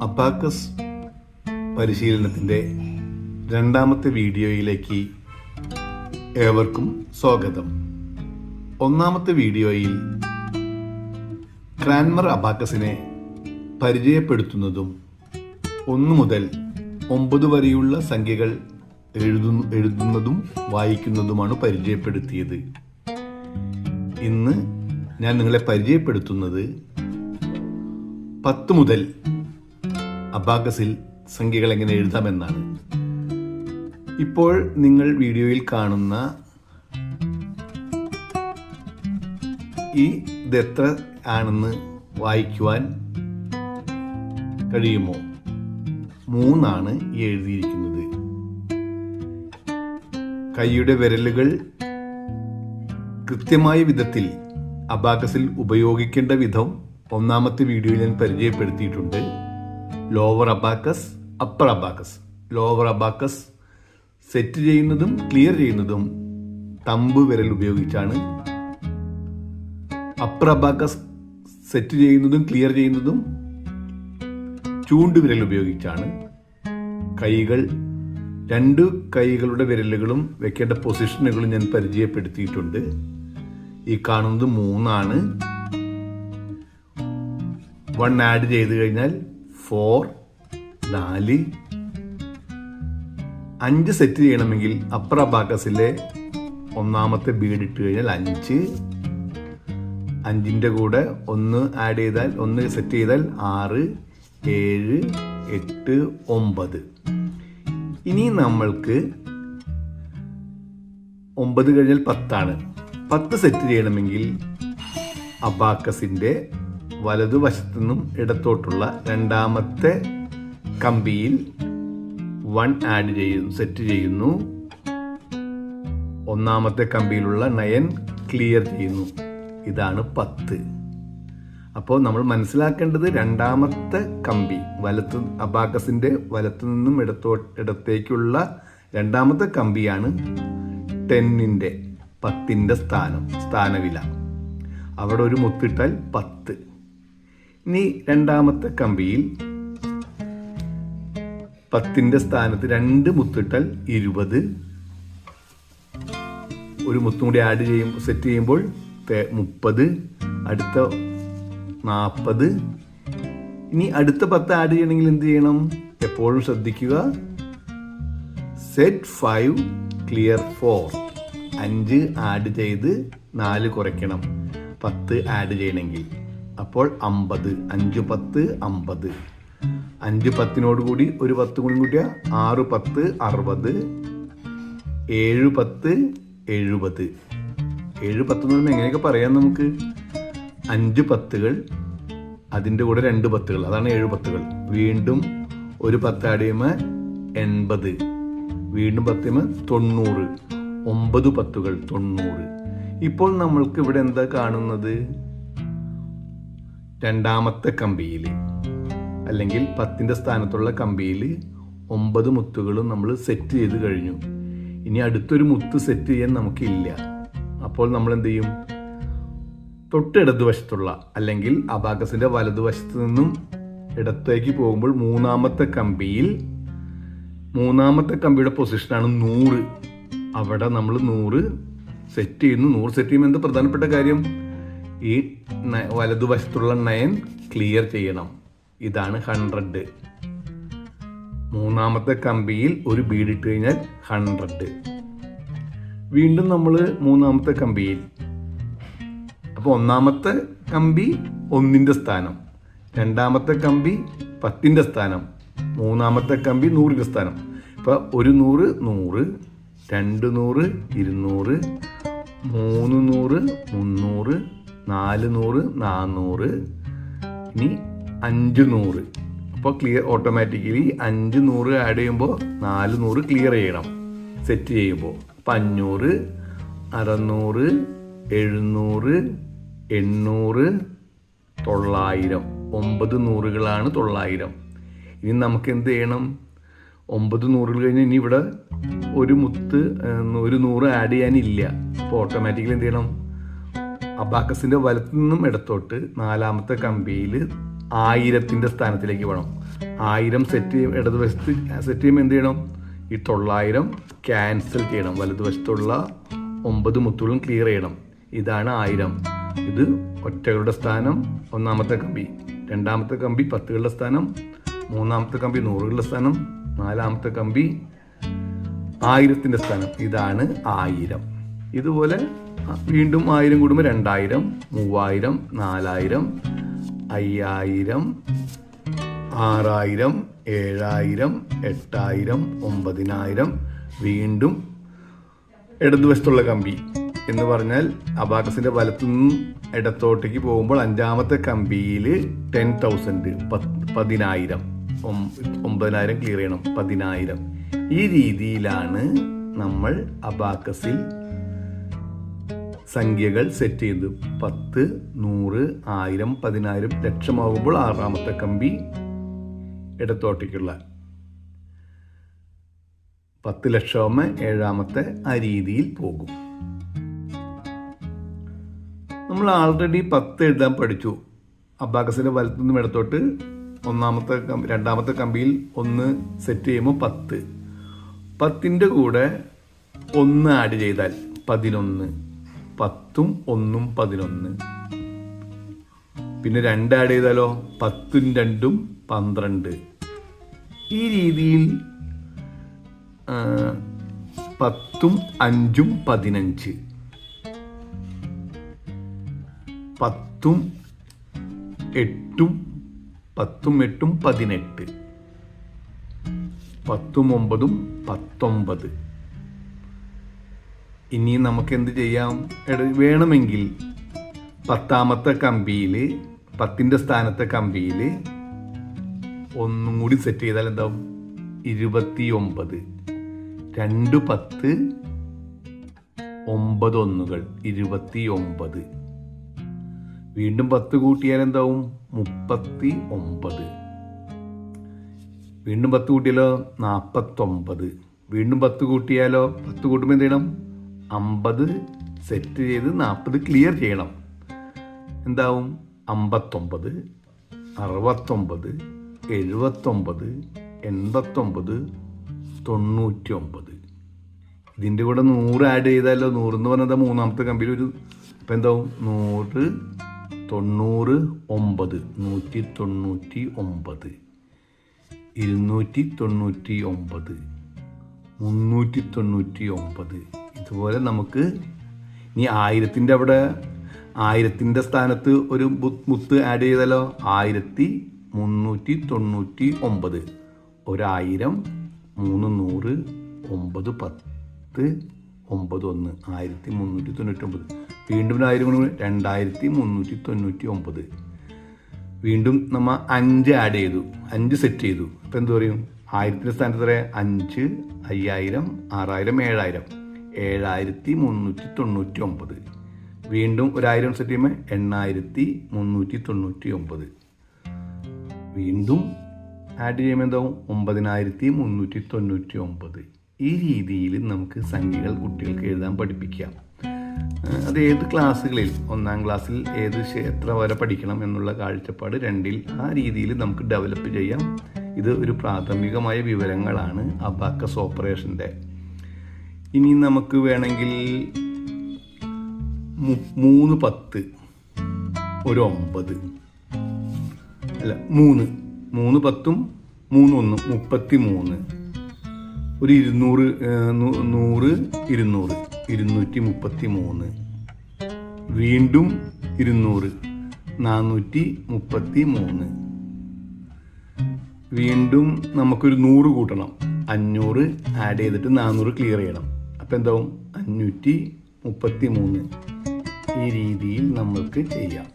Abacus പരിശീലനത്തിന്റെ രണ്ടാമത്തെ വീഡിയോയിലേക്ക് ഏവർക്കും സ്വാഗതം. ഒന്നാമത്തെ വീഡിയോയിൽ ക്രാൻമർ അബാക്കസിനെ പരിചയപ്പെടുത്തുന്നതും ഒന്നു മുതൽ ഒമ്പത് വരെയുള്ള സംഖ്യകൾ എഴുതു എഴുതുന്നതും വായിക്കുന്നതുമാണ് പരിചയപ്പെടുത്തിയത്. ഇന്ന് ഞാൻ നിങ്ങളെ പരിചയപ്പെടുത്തുന്നത് പത്ത് മുതൽ അബാഗസിൽ സംഖ്യകൾ എങ്ങനെ എഴുതാമെന്നാണ്. ഇപ്പോൾ നിങ്ങൾ വീഡിയോയിൽ കാണുന്ന ഈ ഇതെത്ര ആണെന്ന് വായിക്കുവാൻ കഴിയുമോ? മൂന്നാണ് എഴുതിയിരിക്കുന്നത്. കൈയുടെ വിരലുകൾ കൃത്യമായ വിധത്തിൽ അബാക്കസിൽ ഉപയോഗിക്കേണ്ട വിധം ഒന്നാമത്തെ വീഡിയോയിൽ ഞാൻ പരിചയപ്പെടുത്തിയിട്ടുണ്ട്. Lower abacus upper abacus lower abacus set ചെയ്യുന്നതും ക്ലിയർ ചെയ്യുന്നതും തമ്പ് വിരൽ ഉപയോഗിച്ചാണ്. അപ്പർ അബാക്കസ് സെറ്റ് ചെയ്യുന്നതും ക്ലിയർ ചെയ്യുന്നതും ചൂണ്ടുവിരൽ ഉപയോഗിച്ചാണ്. കൈകൾ രണ്ട് കൈകളുടെ വിരലുകളും വെക്കേണ്ട പൊസിഷനുകളും ഞാൻ പരിചയപ്പെടുത്തിയിട്ടുണ്ട്. ഈ കാണുന്നത് മൂന്നാണ്. വൺ ആഡ് ചെയ്ത് കഴിഞ്ഞാൽ ഫോർ നാല്. അഞ്ച് സെറ്റ് ചെയ്യണമെങ്കിൽ അപ്പർ അബാക്കസിലെ ഒന്നാമത്തെ ബീഡ് ഇട്ട് കഴിഞ്ഞാൽ അഞ്ച്. അഞ്ചിന്റെ കൂടെ ഒന്ന് ആഡ് ചെയ്താൽ ഒന്ന് സെറ്റ് ചെയ്താൽ ആറ് ഏഴ് എട്ട് ഒമ്പത്. ഇനി നമ്മൾക്ക് ഒമ്പത് കഴിഞ്ഞാൽ പത്താണ്. പത്ത് സെറ്റ് ചെയ്യണമെങ്കിൽ അബാക്കസിന്റെ വലതുവശത്തു നിന്നും ഇടത്തോട്ടുള്ള രണ്ടാമത്തെ കമ്പിയിൽ വൺ ആഡ് ചെയ്യുന്നു സെറ്റ് ചെയ്യുന്നു. ഒന്നാമത്തെ കമ്പിയിലുള്ള നയൻ ക്ലിയർ ചെയ്യുന്നു. ഇതാണ് പത്ത്. അപ്പോൾ നമ്മൾ മനസ്സിലാക്കേണ്ടത് രണ്ടാമത്തെ കമ്പി വലത്ത് അബാക്കസിന്റെ വലത്തു നിന്നും ഇടത്തോ ഇടത്തേക്കുള്ള രണ്ടാമത്തെ കമ്പിയാണ് ടെന്നിന്റെ പത്തിന്റെ സ്ഥാനം സ്ഥാനവില. അവിടെ ഒരു മുത്തിട്ടാൽ പത്ത്. ഇനി രണ്ടാമത്തെ കമ്പിയിൽ പത്തിന്റെ സ്ഥാനത്ത് രണ്ട് മുത്തിട്ടാൽ ഇരുപത്. ഒരു മുത്തും കൂടി ആഡ് ചെയ്യുമ്പോൾ സെറ്റ് ചെയ്യുമ്പോൾ മുപ്പത്. അടുത്ത നാൽപ്പത് ഇനി അടുത്ത പത്ത് ആഡ് ചെയ്യണമെങ്കിൽ എന്ത് ചെയ്യണം? എപ്പോഴും ശ്രദ്ധിക്കുക. സെറ്റ് ഫൈവ് ക്ലിയർ ഫോർ അഞ്ച് ആഡ് ചെയ്ത് നാല് കുറയ്ക്കണം. പത്ത് ആഡ് ചെയ്യണമെങ്കിൽ. അപ്പോൾ അമ്പത്. അഞ്ച് പത്ത് അമ്പത്. അഞ്ച് പത്തിനോട് കൂടി ഒരു പത്ത് കൂടി കൂട്ടിയ ആറ് പത്ത് അറുപത്. ഏഴ് പത്ത് എഴുപത്. ഏഴ് പത്ത് എന്ന് പറയുമ്പോൾ എങ്ങനെയൊക്കെ പറയാം നമുക്ക്? അഞ്ച് പത്തുകൾ അതിന്റെ കൂടെ രണ്ട് പത്തുകൾ. അതാണ് ഏഴ് പത്തുകൾ. വീണ്ടും ഒരു പത്ത് ആഡ് ചെയ്യുമ്പോൾ എൺപത്. വീണ്ടും പത്ത് ചെയ്യുമ്പോൾ തൊണ്ണൂറ്. ഒമ്പത് പത്തുകൾ തൊണ്ണൂറ്. ഇപ്പോൾ നമ്മൾക്ക് ഇവിടെ എന്താ കാണുന്നത്? രണ്ടാമത്തെ കമ്പിയിൽ അല്ലെങ്കിൽ പത്തിന്റെ സ്ഥാനത്തുള്ള കമ്പിയിൽ ഒമ്പത് മുത്തുകളും നമ്മൾ സെറ്റ് ചെയ്ത് കഴിഞ്ഞു. ഇനി അടുത്തൊരു മുത്ത് സെറ്റ് ചെയ്യാൻ നമുക്കില്ല. അപ്പോൾ നമ്മൾ എന്ത് ചെയ്യും? തൊട്ടിടതുവശത്തുള്ള അല്ലെങ്കിൽ അബാക്കസിന്റെ വലതുവശത്ത് നിന്നും ഇടത്തേക്ക് പോകുമ്പോൾ മൂന്നാമത്തെ കമ്പിയിൽ മൂന്നാമത്തെ കമ്പിയുടെ പൊസിഷനാണ് നൂറ്. അവിടെ നമ്മൾ നൂറ് സെറ്റ് ചെയ്യുന്നു. നൂറ് സെറ്റ് ചെയ്യുമ്പോൾ എന്താ പ്രധാനപ്പെട്ട കാര്യം? ഈ വലതുവശത്തുള്ള നയൻ ക്ലിയർ ചെയ്യണം. ഇതാണ് ഹൺഡ്രഡ് മൂന്നാമത്തെ കമ്പിയിൽ ഒരു ബീഡ് ഇട്ട് കഴിഞ്ഞാൽ ഹൺഡ്രഡ് വീണ്ടും നമ്മൾ മൂന്നാമത്തെ കമ്പിയിൽ അപ്പോൾ ഒന്നാമത്തെ കമ്പി ഒന്നിന്റെ സ്ഥാനം രണ്ടാമത്തെ കമ്പി പത്തിന്റെ സ്ഥാനം മൂന്നാമത്തെ കമ്പി നൂറിന്റെ സ്ഥാനം. ഇപ്പോൾ ഒരു നൂറ് നൂറ് രണ്ട് നൂറ് ഇരുന്നൂറ് മൂന്ന് നൂറ് മുന്നൂറ് നാല് നൂറ് നാന്നൂറ് ഇനി അഞ്ച് നൂറ്. അപ്പോൾ ക്ലിയർ ഓട്ടോമാറ്റിക്കലി അഞ്ച് നൂറ് ആഡ് ചെയ്യുമ്പോൾ നാല് നൂറ് ക്ലിയർ ചെയ്യണം സെറ്റ് ചെയ്യുമ്പോൾ അപ്പം അഞ്ഞൂറ് അറുന്നൂറ് എഴുന്നൂറ് എണ്ണൂറ് തൊള്ളായിരം. ഒമ്പത് നൂറുകളാണ് തൊള്ളായിരം. ഇനി നമുക്ക് എന്ത് ചെയ്യണം? ഒമ്പത് നൂറുകൾ കഴിഞ്ഞ് ഇനി ഇവിടെ ഒരു മുത്ത് ഒരു നൂറ് ആഡ് ചെയ്യാനില്ല. അപ്പോൾ ഓട്ടോമാറ്റിക്കലി എന്ത് ചെയ്യണം? അബാക്കസിന്റെ വലത്തു നിന്നും ഇടത്തോട്ട് നാലാമത്തെ കമ്പിയിൽ ആയിരത്തിന്റെ സ്ഥാനത്തിലേക്ക് വേണം. ആയിരം സെറ്റ് ചെയ്യും ഇടതുവശത്ത് സെറ്റ് ചെയ്യുമ്പോൾ എന്ത് ചെയ്യണം? ഈ തൊള്ളായിരം ക്യാൻസൽ ചെയ്യണം. വലതുവശത്തുള്ള ഒമ്പത് മുത്തുകളും ക്ലിയർ ചെയ്യണം. ഇതാണ് ആയിരം. ഇത് ഒറ്റകളുടെ സ്ഥാനം ഒന്നാമത്തെ കമ്പി. രണ്ടാമത്തെ കമ്പി പത്തുകളുടെ സ്ഥാനം മൂന്നാമത്തെ കമ്പി നൂറുകളുടെ സ്ഥാനം നാലാമത്തെ കമ്പി ആയിരത്തിന്റെ സ്ഥാനം. ഇതാണ് ആയിരം. ഇതുപോലെ വീണ്ടും ആയിരം കൂടുമ്പോൾ രണ്ടായിരം മൂവായിരം നാലായിരം അയ്യായിരം ആറായിരം ഏഴായിരം എട്ടായിരം ഒമ്പതിനായിരം വീണ്ടും ഇടതുവശത്തുള്ള കമ്പി. എന്ന് പറഞ്ഞാൽ അബാക്കസിന്റെ വലത്തു നിന്നും ഇടത്തോട്ടേക്ക് പോകുമ്പോൾ അഞ്ചാമത്തെ കമ്പിയിൽ ടെൻ തൗസൻഡ് പതിനായിരം. ഒമ്പതിനായിരം ക്ലിയർ ചെയ്യണം. പതിനായിരം. ഈ രീതിയിലാണ് നമ്മൾ അബാക്കസിൽ സംഖ്യകൾ സെറ്റ് ചെയ്ത്. പത്ത് നൂറ് ആയിരം പതിനായിരം ലക്ഷമാകുമ്പോൾ ആറാമത്തെ കമ്പി ഇടത്തോട്ടേക്കുള്ള. പത്ത് ലക്ഷമ ഏഴാമത്തെ ആ രീതിയിൽ പോകും. നമ്മൾ ആൾറെഡി പത്ത് എഴുതാൻ പഠിച്ചു. അബാക്കസിന്റെ വലത്തു നിന്നും ഇടത്തോട്ട് ഒന്നാമത്തെ രണ്ടാമത്തെ കമ്പിയിൽ ഒന്ന് സെറ്റ് ചെയ്യുമ്പോൾ പത്ത്. പത്തിന്റെ കൂടെ ഒന്ന് ആഡ് ചെയ്താൽ പതിനൊന്ന്. പത്തും ഒന്നും പതിനൊന്ന്. പിന്നെ രണ്ട് ആഡ് ചെയ്താലോ? പത്തും രണ്ടും പന്ത്രണ്ട്. ഈ രീതിയിൽ പത്തും അഞ്ചും പതിനഞ്ച്. പത്തും എട്ടും പത്തും എട്ടും പതിനെട്ട്. പത്തും ഒമ്പതും പത്തൊമ്പത്. ഇനി നമുക്ക് എന്ത് ചെയ്യാം വേണമെങ്കിൽ പത്താമത്തെ കമ്പിയിൽ പത്തിന്റെ സ്ഥാനത്തെ കമ്പിയിൽ ഒന്നും കൂടി സെറ്റ് ചെയ്താൽ എന്താവും? ഇരുപത്തി ഒമ്പത് രണ്ട് പത്ത് ഒമ്പത് ഒന്നുകൾ ഇരുപത്തി ഒമ്പത് വീണ്ടും പത്ത് കൂട്ടിയാൽ എന്താവും? മുപ്പത്തി ഒമ്പത് വീണ്ടും പത്ത് കൂട്ടിയാലോ? നാൽപ്പത്തൊമ്പത് വീണ്ടും പത്ത് കൂട്ടിയാലോ? പത്ത് കൂട്ടുമ്പോൾ എന്ത് ചെയ്യണം? അമ്പത് സെറ്റ് ചെയ്ത് നാൽപ്പത് ക്ലിയർ ചെയ്യണം. എന്താവും? അമ്പത്തൊമ്പത് അറുപത്തൊമ്പത് എഴുപത്തൊമ്പത് എൺപത്തൊമ്പത് തൊണ്ണൂറ്റി ഒമ്പത് ഇതിന്റെ കൂടെ നൂറ് ആഡ് ചെയ്താലോ? നൂറ് എന്ന് പറഞ്ഞാൽ മൂന്നാമത്തെ കമ്പിയിൽ ഒരു ഇപ്പം എന്താവും? നൂറ് തൊണ്ണൂറ് ഒമ്പത് നൂറ്റി തൊണ്ണൂറ്റി ഒമ്പത് ഇരുന്നൂറ്റി തൊണ്ണൂറ്റി ഒമ്പത് മുന്നൂറ്റി തൊണ്ണൂറ്റി ഒമ്പത്. ഇതുപോലെ നമുക്ക് ഇനി ആയിരത്തിന്റെ അവിടെ ആയിരത്തിന്റെ സ്ഥാനത്ത് ഒരു മുത്ത് ആഡ് ചെയ്താലോ? ആയിരത്തി മുന്നൂറ്റി തൊണ്ണൂറ്റി ഒമ്പത്. ഒരായിരം മൂന്ന് നൂറ് ഒമ്പത് പത്ത് ഒമ്പത് ഒന്ന്. ആയിരത്തി മുന്നൂറ്റി തൊണ്ണൂറ്റി ഒമ്പത്. വീണ്ടും ആയിരം കൂടി രണ്ടായിരത്തി മുന്നൂറ്റി തൊണ്ണൂറ്റി ഒമ്പത്. വീണ്ടും നമ്മൾ അഞ്ച് ആഡ് ചെയ്തു. അഞ്ച് സെറ്റ് ചെയ്തു. അപ്പം എന്ത് പറയും? ആയിരത്തിന്റെ സ്ഥാനത്ത് എത്ര അഞ്ച് അയ്യായിരം ആറായിരം ഏഴായിരം. ഏഴായിരത്തി മുന്നൂറ്റി തൊണ്ണൂറ്റി ഒമ്പത്. വീണ്ടും ഒരായിരം സെറ്റ് ചെയ്യുമ്പോൾ എണ്ണായിരത്തി മുന്നൂറ്റി തൊണ്ണൂറ്റി ഒമ്പത്. വീണ്ടും ആഡ് ചെയ്യുമ്പോൾ എന്താവും? ഒമ്പതിനായിരത്തി മുന്നൂറ്റി തൊണ്ണൂറ്റി ഒമ്പത്. ഈ രീതിയിൽ നമുക്ക് സംഖ്യകൾ കുട്ടികൾക്ക് എഴുതാൻ പഠിപ്പിക്കാം. അത് ഏത് ക്ലാസ്സുകളിൽ? ഒന്നാം ക്ലാസ്സിൽ ഏത് ക്ഷേത്രം വരെ പഠിക്കണം എന്നുള്ള കാഴ്ചപ്പാട് രണ്ടിൽ ആ രീതിയിൽ നമുക്ക് ഡെവലപ്പ് ചെയ്യാം. ഇത് ഒരു പ്രാഥമികമായ വിവരങ്ങളാണ് അബാക്കസ് ഓപ്പറേഷന്റെ. ഇനി നമുക്ക് വേണമെങ്കിൽ മൂന്ന് പത്ത് ഒരു ഒമ്പത്. അല്ല മൂന്ന്. മൂന്ന് പത്തും മൂന്ന് ഒന്നും മുപ്പത്തി മൂന്ന് ഒരു ഇരുന്നൂറ് നൂറ് ഇരുന്നൂറ്. ഇരുന്നൂറ്റി മുപ്പത്തി മൂന്ന് വീണ്ടും ഇരുന്നൂറ്. നാനൂറ്റി മുപ്പത്തി മൂന്ന് വീണ്ടും നമുക്കൊരു നൂറ് കൂട്ടണം. അഞ്ഞൂറ് ആഡ് ചെയ്തിട്ട് നാനൂറ് ക്ലിയർ ചെയ്യണം. അപ്പോൾ എന്താവും? അഞ്ഞൂറ്റി മുപ്പത്തി മൂന്ന് ഈ രീതിയിൽ നമ്മൾക്ക് ചെയ്യാം.